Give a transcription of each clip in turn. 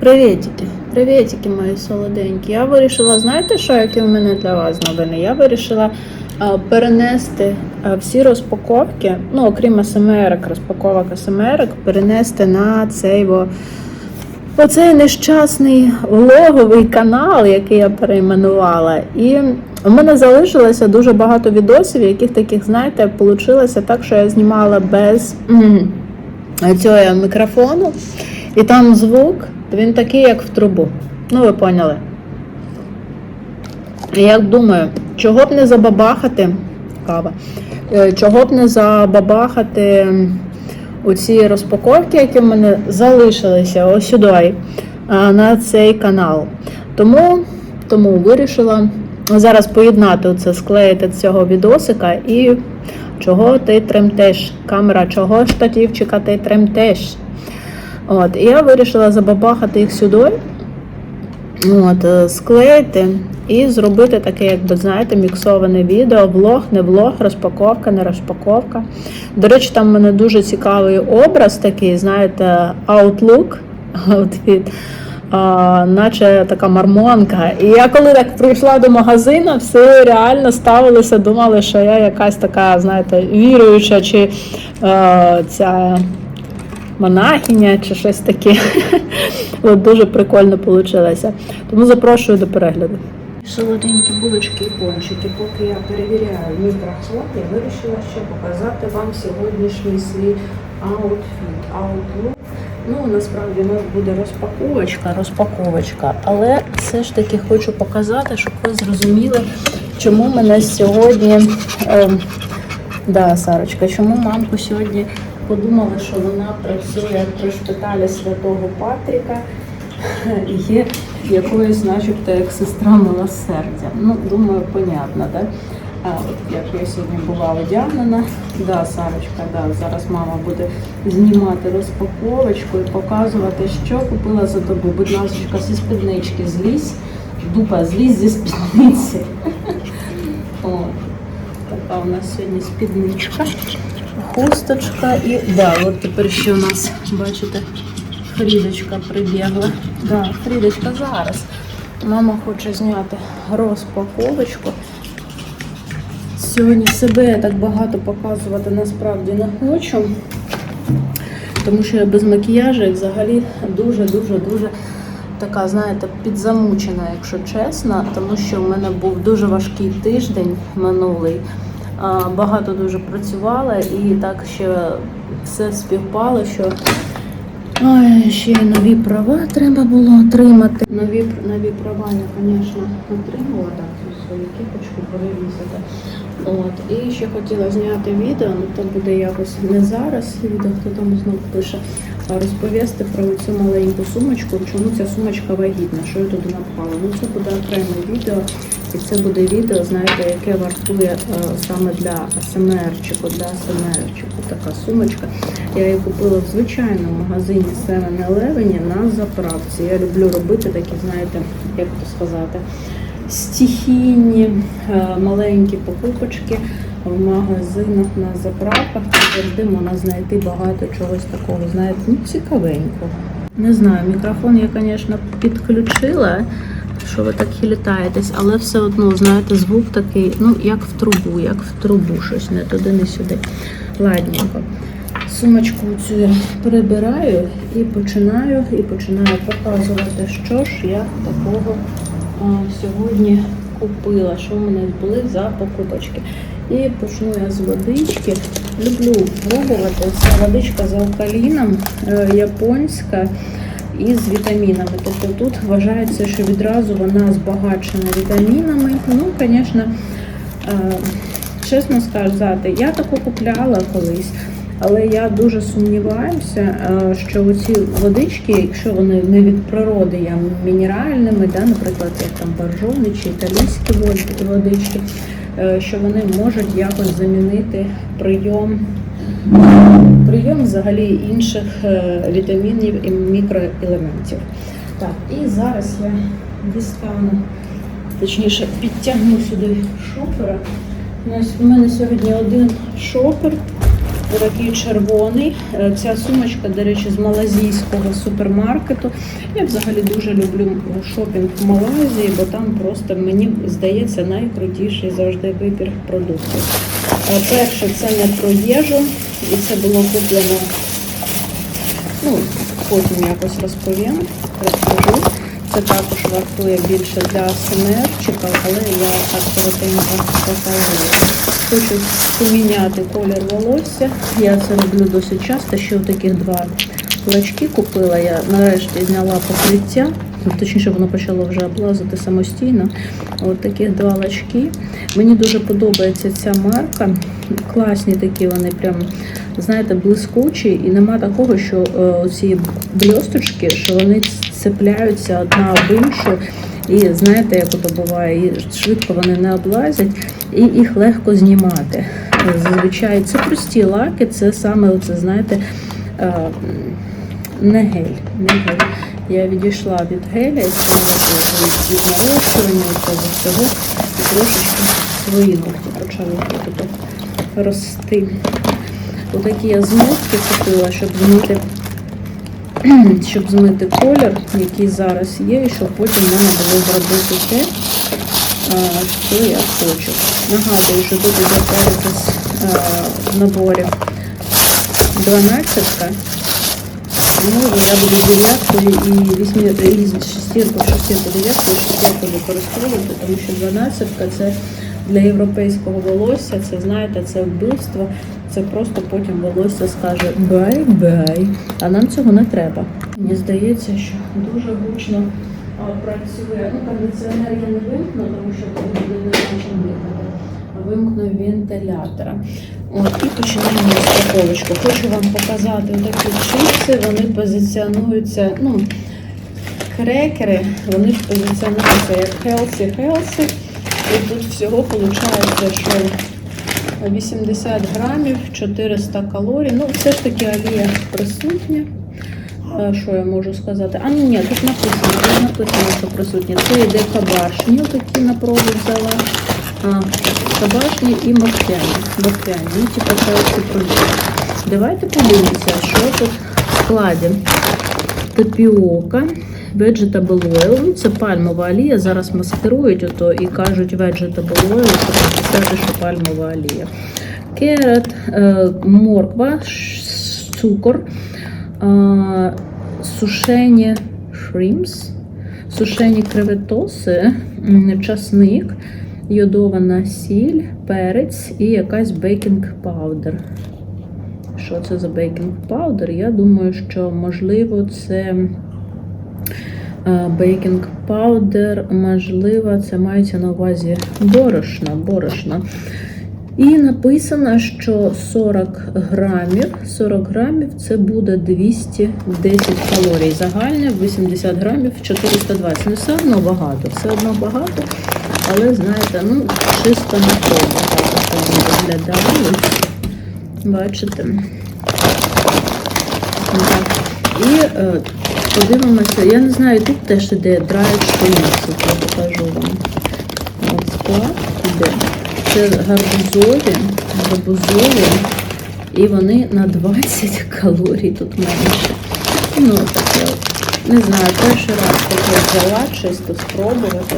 Привітики, привітики, мої солоденькі. Я вирішила, знаєте, що які у мене для вас новини? Я вирішила а, перенести а, всі розпаковки, ну окрім СМР, розпаковок СМР, перенести на цей во, оцей нещасний влоговий канал, який я перейменувала. І у мене залишилося дуже багато відосів, яких таких, знаєте, вийшло так, що я знімала без м, цього мікрофону. І там звук, він такий, як в трубу. Ну, ви поняли. Я думаю, чого б не забабахати кава, е, чого б не забабахати оці розпаковки, які в мене залишилися ось сюди, на цей канал. Тому, тому вирішила зараз поєднати це, склеїти цього відосика і чого ти тремтеш. Камера, чого штатівчика ти тремтеш. От, і я вирішила забабахати їх сюди, от, е, склеїти і зробити таке, якби знаєте, міксоване відео, влог, не влог, розпаковка, не розпаковка. До речі, там в мене дуже цікавий образ такий, знаєте, outlook, outfit, а, наче така мармонка. І я коли так прийшла до магазину, всі реально ставилися, думали, що я якась така, знаєте, віруюча чи е, ця монахиня чи щось таке. От дуже прикольно вийшло. Тому запрошую до перегляду. Солоденькі булочки і пончики. Поки я перевіряю мікрофон, я вирішила ще показати вам сьогоднішній свій аутфіт. Аутлук. Ну, насправді у нас буде розпаковочка, розпаковочка. Але все ж таки хочу показати, щоб ви зрозуміли, чому мене сьогодні. ем, Да, Сарочка, чому мамку сьогодні подумали, що вона працює при шпиталі святого Патріка і є якоюсь, начебто, як сестра милосердя. Ну, думаю, понятно, так? А, от як я сьогодні була одягнена. Да, Сарочка, да, зараз мама буде знімати розпаковочку і показувати, що купила за тобу. Будь ласка, зі спіднички злізь, дупа, злізь зі спідниці. От. Така у нас сьогодні спідничка, хусточка і да, от тепер ще у нас, бачите, Фрідочка прибігла. Да, Фрідочка зараз. Мама хоче зняти розпаковочку. Сьогодні себе я так багато показувати насправді не хочу, тому що я без макіяжу і взагалі дуже-дуже-дуже така, знаєте, підзамучена, якщо чесно, тому що в мене був дуже важкий тиждень минулий. Багато дуже працювала і так ще все співпало, що Ой, ще й нові права треба було отримати. Нові, нові права я, звісно, отримала так, свою кіпочку перевісити. От. І ще хотіла зняти відео, але то буде якось не зараз відео, хто там знову пише, а розповісти про цю маленьку сумочку, чому ця сумочка вагітна, що я туди напхала. Ну це буде окреме відео, і це буде відео, знаєте, яке вартує е, саме для АСМРчику, для АСМРчику така сумочка. Я її купила в звичайному магазині 7-Eleven на заправці. Я люблю робити такі, знаєте, як то сказати, стихійні е, маленькі покупочки в магазинах на заправках. Це завжди можна знайти багато чогось такого, знаєте, ну, цікавенького. Не знаю, мікрофон я, звісно, підключила, що ви так хилітаєтесь, але все одно, знаєте, звук такий, ну, як в трубу, як в трубу, щось не туди, не сюди. Ладненько. Сумочку цю я прибираю і починаю, і починаю показувати, що ж я такого а, сьогодні купила, що в мене були за покупочки. І почну я з водички. Люблю пробувати. Це водичка з алкаліном, е, японська і з вітамінами. Тобто тут вважається, що відразу вона збагачена вітамінами. Ну, звісно, е, чесно сказати, я таку купляла колись. Але я дуже сумніваюся, е, що оці водички, якщо вони не від природи є мінеральними, да, наприклад, як там боржони чи італійські вод- водички, е, що вони можуть якось замінити прийом, прийом взагалі інших е, вітамінів і мікроелементів. Так, і зараз я дістану, точніше, підтягну сюди шопера. У мене сьогодні один шопер. Такий червоний. Е, Ця сумочка, до речі, з малазійського супермаркету. Я взагалі дуже люблю шопінг в Малайзії, бо там просто мені здається найкрутіший завжди вибір продуктів. Е, Перше, це не про їжу, і це було куплено. Ну, потім якось розповім, розкажу. Це також вартує більше для СМРчика, але я так коротенько покажу. Хочу поміняти колір волосся. Я це роблю досить часто. Ще таких два клачки купила. Я нарешті зняла покриття. Точніше, воно почало вже облазити самостійно. От таких два лачки. Мені дуже подобається ця марка. Класні такі вони прям, знаєте, блискучі, і нема такого, що е, ці блісточки, що вони цепляються одна об іншу. І знаєте, як ото буває, і швидко вони не облазять, і їх легко знімати. Зазвичай це прості лаки, це саме оце, знаєте, е, не гель. Не гель. Я відійшла від геля і самого від нарощування всього трошечки свої ногті почали тут рости. Отакі я змивки купила, щоб змити, щоб змити колір, який зараз є, і щоб потім мене було зробити те, що я хочу. Нагадую, що тут іде переказ а, в наборі 12 тому я буду дев'яткою і вісьмі і шестірку, шестірку, дев'ятку шестірку використовувати, тому що дванадцятка це для європейського волосся, це знаєте, це вбивство. Це просто потім волосся скаже бай-бай. А нам цього не треба. Мені здається, що дуже гучно працює. Ну, кондиціонер я не вимкну, тому що буде не чим дихати. Вимкну вентилятора. От, і починаємо розпаковочку. Хочу вам показати такі чипси. Вони позиціонуються, ну, крекери, вони ж позиціонуються як healthy, healthy. І тут всього виходить, що 80 грамів, 400 калорій. Ну, все ж таки олія присутня. Е, Що я можу сказати? А ні, тут написано, тут написано, що присутні. Це йде кабашні, такі на пробу взяла. А, кабашні і морквяні. Морквяні, ну, типа це продукти. Давайте подивимося, що тут в складі. Тапіока, vegetable oil, це пальмова олія. Зараз маскирують ото і кажуть vegetable oil, щоб сказати, що пальмова олія. Керат, е, морква, цукор, е, сушені shrimps, сушені креветоси, часник, йодована сіль, перець і якась бейкінг паудер. Що це за бейкінг паудер? Я думаю, що можливо це бейкінг паудер, можливо, це мається на увазі борошна. борошна. І написано, що 40 грамів, 40 грамів це буде 210 калорій. Загальне 80 грамів 420. Не все одно багато, все одно багато, але знаєте, ну чисто не то. Бачите? Так. І е, подивимося, я не знаю, тут теж іде драйв шуміці, я покажу вам. От склад іде. Це гарбузові, гарбузові, і вони на 20 калорій тут менше. Ну, таке от. Не знаю, перший раз таке взяла, чисто спробувати.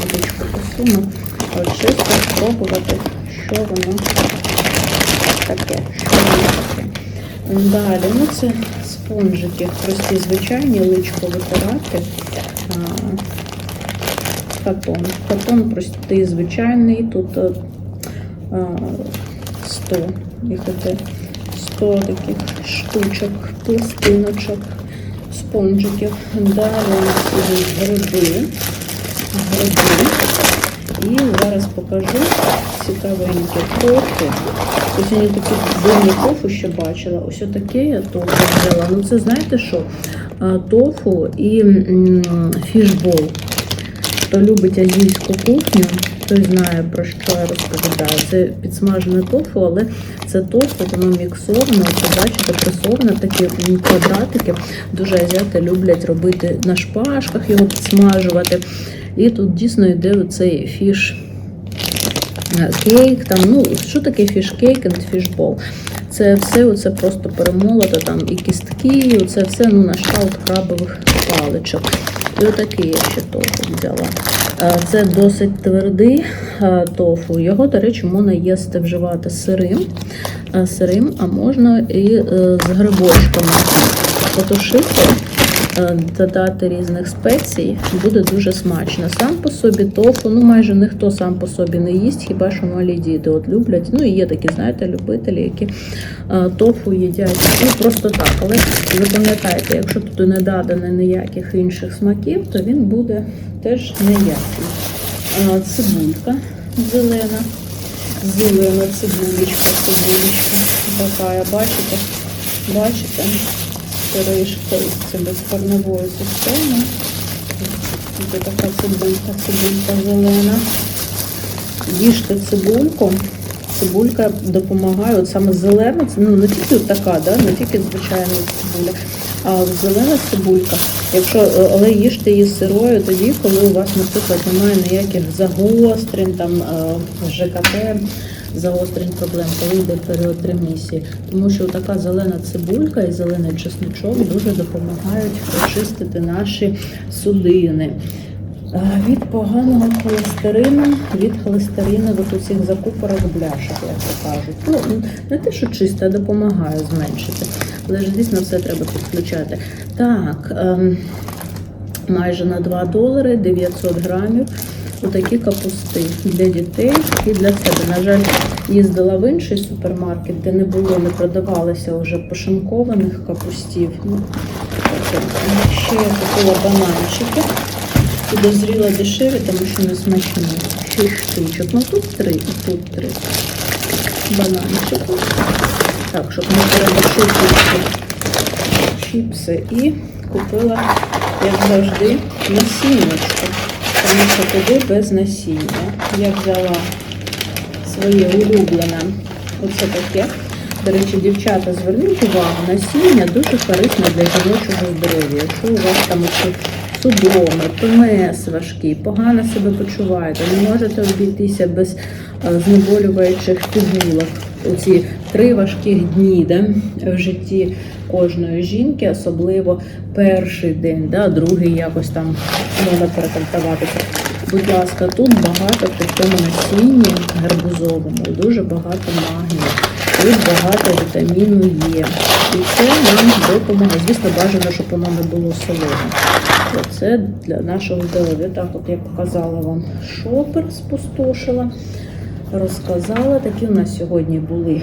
Водичку посуну. Чисто спробувати, що воно таке, що воно. Далі, ну це спонжики, прості звичайні, личко витирати. Катон. Катон простий, звичайний. Тут е, а, 100, їх 100 таких штучок, пластиночок, спонжиків. Далі у нас ідуть гриби. Гриби. І зараз покажу цікавеньке тофу. Ось я такі дивні тофу ще бачила. Ось отаке я тофу взяла. Ну це знаєте що? Тофу і фішбол. Хто любить азійську кухню, той знає про що я розповідаю. Це підсмажене тофу, але це тофу, воно міксоване. Це бачите, пресоване, такі квадратики. Дуже азіати люблять робити на шпажках, його підсмажувати. І тут дійсно йде оцей фіш кейк, там, ну, що таке фішкейк and фішбол? Це все оце просто перемолото, там і кістки, і оце все ну, на кшталт крабових паличок. І отакий я ще тофу взяла. Е, Це досить твердий е, тофу. Його, до речі, можна їсти вживати сирим, е, сирим, а можна і е, з грибочками потушити, е, додати різних спецій, буде дуже смачно. Сам по собі тофу, ну майже ніхто сам по собі не їсть, хіба що малі діти от люблять. Ну і є такі, знаєте, любителі, які е, тофу їдять ну, просто так. Але запам'ятайте, якщо тут не додано ніяких інших смаків, то він буде теж неякий. Е, Цибулька зелена. Зелена цибулечка, цибулечка. Така, бачите? Бачите? Кришка це без корневої системи. Ось така цибулька, цибулька зелена. Їжте цибульку. Цибулька допомагає, от саме зелена, ну не тільки така, да, не тільки звичайна цибуля, а зелена цибулька. Якщо, е, але їжте її сирою тоді, коли у вас, наприклад, немає ніяких загострень, там е, ЖКТ, загострень проблем, коли йде період ремісії. Тому що така зелена цибулька і зелений чесничок дуже допомагають очистити наші судини. Е, Від поганого холестерину, від холестеринових усіх закупорок бляшок, як то кажуть. Ну, не те, що чисто, а допомагає зменшити. Але ж дійсно все треба підключати. Так, ем, майже на 2 долари 900 грамів. Отакі капусти для дітей і для себе. На жаль, їздила в інший супермаркет, де не було, не продавалося вже пошинкованих капустів. Ну. Ще я купила бананчики. Підозріла дешеві, тому що не смачні. Шість штучок. Ну тут три і тут три. Бананчики. Так, щоб не переборщити чіпси. І купила, як завжди, насіннячко. Що туди без насіння. Я взяла своє улюблене. Оце таке. До речі, дівчата, зверніть увагу, насіння дуже корисне для жіночого здоров'я. Якщо у вас там судоми, ПМС важкий, погано себе почуваєте, не можете обійтися без е, знеболюючих пігулок. Оці три важких дні да, в житті кожної жінки, особливо перший день, да, другий якось там можна перекантуватися. Будь ласка, тут багато в цьому насінні гарбузовому, дуже багато магнію. Тут багато вітаміну Є. І це нам допомагає. Звісно, бажано, щоб воно не було солоне. Це для нашого здоров'я. Так, от я показала вам шопер, спустошила, розказала. Такі у нас сьогодні були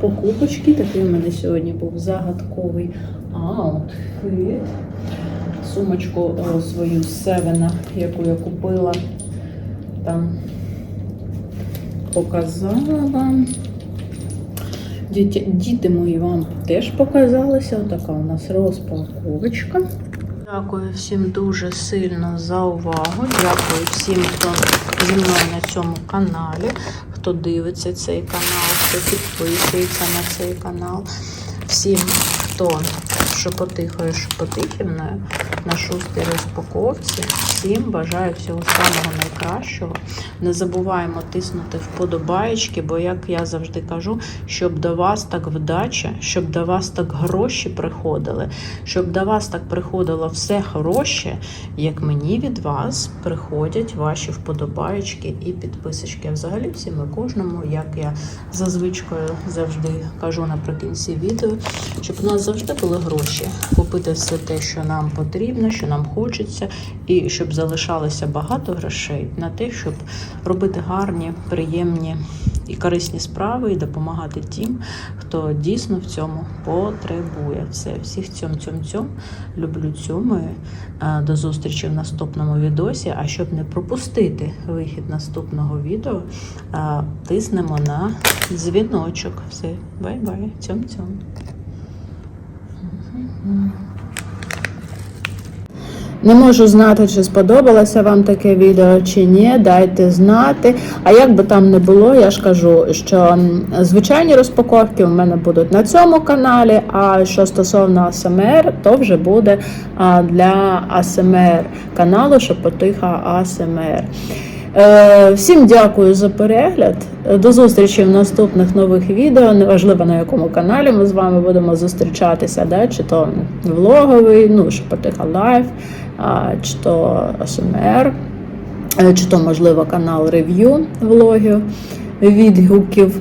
покупочки. Такий у мене сьогодні був загадковий аутфіт. Сумочку свою з Севена, яку я купила, там показала вам. Діти, діти мої вам теж показалися. Отака у нас розпаковочка. Дякую всім дуже сильно за увагу. Дякую всім, хто зі мною на цьому каналі, хто дивиться цей канал, хто підписується на цей канал. Всім, хто шепотихою шепотихівною на шустій розпаковці. Всім бажаю всього самого найкращого. Не забуваємо тиснути вподобаєчки, бо, як я завжди кажу, щоб до вас так вдача, щоб до вас так гроші приходили, щоб до вас так приходило все хороше, як мені від вас приходять ваші вподобаєчки і підписочки. Взагалі всім і кожному, як я за звичкою завжди кажу наприкінці відео, щоб у нас завжди були гроші купити все те, що нам потрібно, що нам хочеться, і щоб залишалося багато грошей на те, щоб робити гарні, приємні і корисні справи, і допомагати тим, хто дійсно в цьому потребує. Все, всіх цьом цьом цьом люблю цьомою. Е, До зустрічі в наступному відосі. А щоб не пропустити вихід наступного відео, е, тиснемо на дзвіночок. Все, бай-бай, цьом цьом. Не можу знати, чи сподобалося вам таке відео чи ні. Дайте знати. А як би там не було, я ж кажу, що звичайні розпаковки у мене будуть на цьому каналі. А що стосовно АСМР, то вже буде для АСМР каналу що потиха АСМР. Е, Всім дякую за перегляд. До зустрічі в наступних нових відео. Неважливо на якому каналі ми з вами будемо зустрічатися, да? чи то влоговий, ну Шепотиха Лайф, чи то АСМР, е, чи то, можливо, канал рев'ю влогів, відгуків.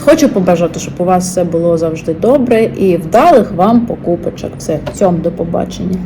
Хочу побажати, щоб у вас все було завжди добре і вдалих вам покупочок. Все, всьому до побачення.